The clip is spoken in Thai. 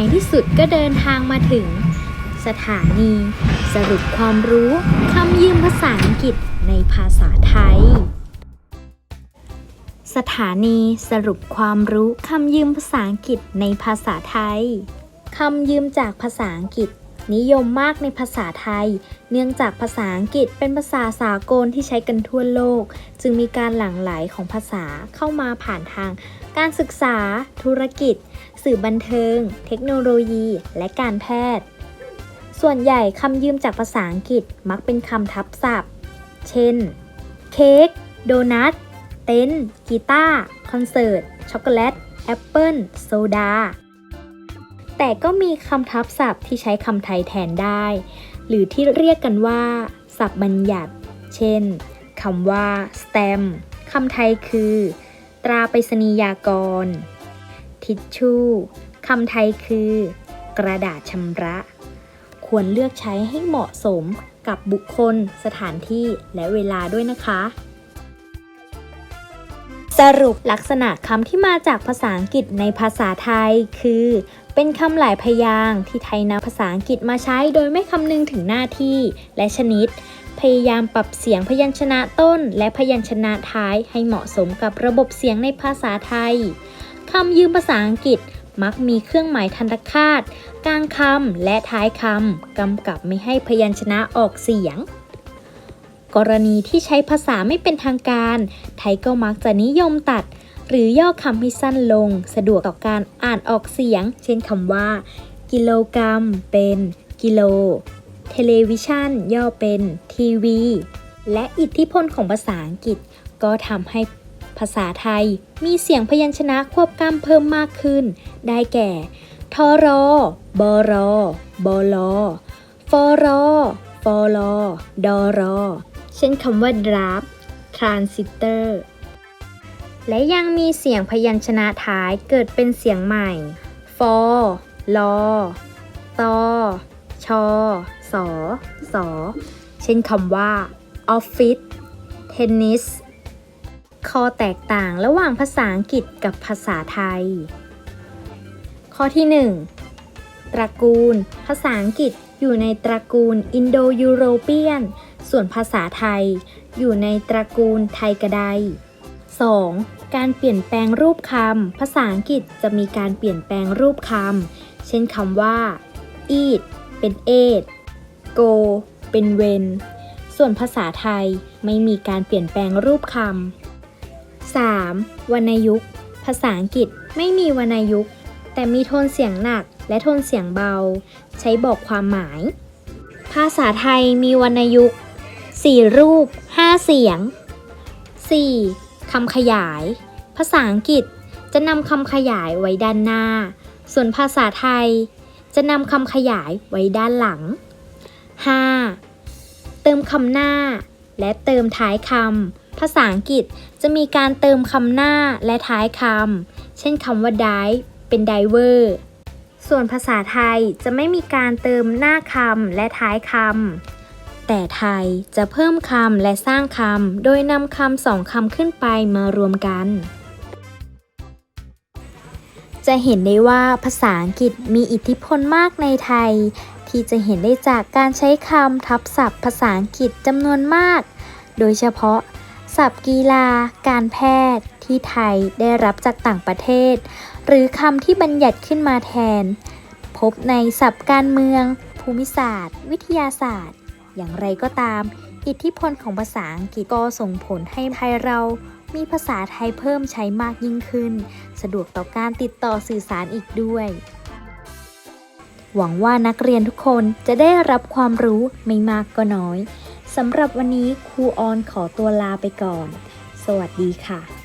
ในที่สุดก็เดินทางมาถึง สถานี สรุปความรู้คำยืมภาษาอังกฤษในภาษาไทย สถานีสรุปความรู้คำยืมภาษาอังกฤษในภาษาไทยคำยืมจากภาษาอังกฤษ นิยมมากในภาษาไทย เนื่องจากภาษาอังกฤษเป็นภาษาสากลที่ใช้กันทั่วโลก จึงมีการหลั่งไหลของภาษาเข้ามาผ่านทาง การศึกษา ธุรกิจ สื่อบันเทิง เทคโนโลยี และการแพทย์ ส่วนใหญ่คำยืมจากภาษาอังกฤษมักเป็นคำทับศัพท์ เช่น เค้ก โดนัท เต็นท์กีตาร์ คอนเสิร์ต ช็อกโกแลต แอปเปิลโซดา แต่ก็มีคำทับศัพท์ที่ใช้คำไทยแทนได้ หรือที่เรียกกันว่า ศัพท์บัญญัติ เช่นคำว่า stamp คำไทยคือ ตราไปรษณียากร ทิชชู่คำไทยคือ กระดาษชำระ ควรเลือกใช้ให้เหมาะสมกับบุคคล สถานที่และเวลาด้วยนะคะ สรุปลักษณะคำที่มาจากภาษาอังกฤษในภาษาไทย คือ เป็นคำหลายพยางค์ที่ไทยนำภาษาอังกฤษมาใช้โดยไม่คำนึงถึงหน้าที่และชนิด พยายามปรับเสียงพยัญชนะต้น และพยัญชนะท้ายให้เหมาะสมกับระบบเสียงในภาษาไทยคำยืมภาษาอังกฤษมักมีเครื่องหมายทันตคาตกลางคำและท้ายคำกำกับไม่ให้พยัญชนะออกเสียง กรณีที่ใช้ภาษาไม่เป็นทางการ ไทยก็มักจะนิยมตัด หรือย่อคำให้สั้นลง สะดวกต่อการอ่านออกเสียง เช่นคำว่า กิโลกรัม เป็น กิโล เทเลวิชันย่อเป็น ทีวี และอิทธิพลของภาษาอังกฤษ ก็ทำให้ภาษาไทย มีเสียงพยัญชนะควบกล้ำเพิ่มมากขึ้น ได้แก่ ทอรอบอรอบอลฟอรอฟอลดอรอ เช่นคำว่า draft transistor และยังมีเสียงพยัญชนะท้ายเกิดเป็นเสียงใหม่ฟอลอตอชอสอสอเช่นคำว่า office tennis ข้อแตกต่างระหว่างภาษาอังกฤษกับภาษาไทย ข้อที่ 1 ตระกูล ภาษาอังกฤษอยู่ในตระกูลอินโดยูโรเปียน ส่วนภาษาไทย อยู่ในตระกูลไทยกระได 2. การเปลี่ยนแปลงรูปคำภาษาอังกฤษจะมีการเปลี่ยนแปลงรูปคำเช่นคำว่า eat เป็น ate go เป็น when ส่วนภาษาไทยไม่มีการเปลี่ยนแปลงรูปคำ 3. วรรณยุกต์ ภาษาอังกฤษไม่มีวรรณยุกต์ แต่มีโทนเสียงหนัก และโทนเสียงเบา ใช้บอกความหมาย ภาษาไทยมีวรรณยุกต์4รูป 5 เสียง 4. คำขยาย ภาษาอังกฤษจะนำคำขยายไว้ด้านหน้า ส่วนภาษาไทย จะนำคำขยายไว้ด้านหลัง 5. เติมคำหน้า และเติมท้ายคำ ภาษาอังกฤษจะมีการเติมคำหน้าและท้ายคำ เช่นคำว่า dive เป็น diver ส่วนภาษาไทยจะไม่มีการเติมหน้าคำและท้ายคำ แต่ไทยจะเพิ่มคำและสร้างคำ โดยนำคำสองคำขึ้นไปมารวมกัน จะเห็นได้ว่าภาษาอังกฤษมีอิทธิพลมากในไทย ที่จะเห็นได้จากการใช้คำทับศัพท์ภาษาอังกฤษจำนวนมาก โดยเฉพาะ ศัพท์กีฬา การแพทย์ ที่ไทยได้รับจากต่างประเทศ หรือคำที่บัญญัติขึ้นมาแทน พบในศัพท์การเมือง ภูมิศาสตร์ วิทยาศาสตร์ อย่างไรก็ตาม อิทธิพลของภาษาอังกฤษก็ส่งผลให้ไทยเรามีภาษาไทยเพิ่มใช้มากยิ่งขึ้น สะดวกต่อการติดต่อสื่อสารอีกด้วย หวังว่านักเรียนทุกคนจะได้รับความรู้ไม่มากก็น้อย สำหรับวันนี้ครูออนขอตัวลาไปก่อน สวัสดีค่ะ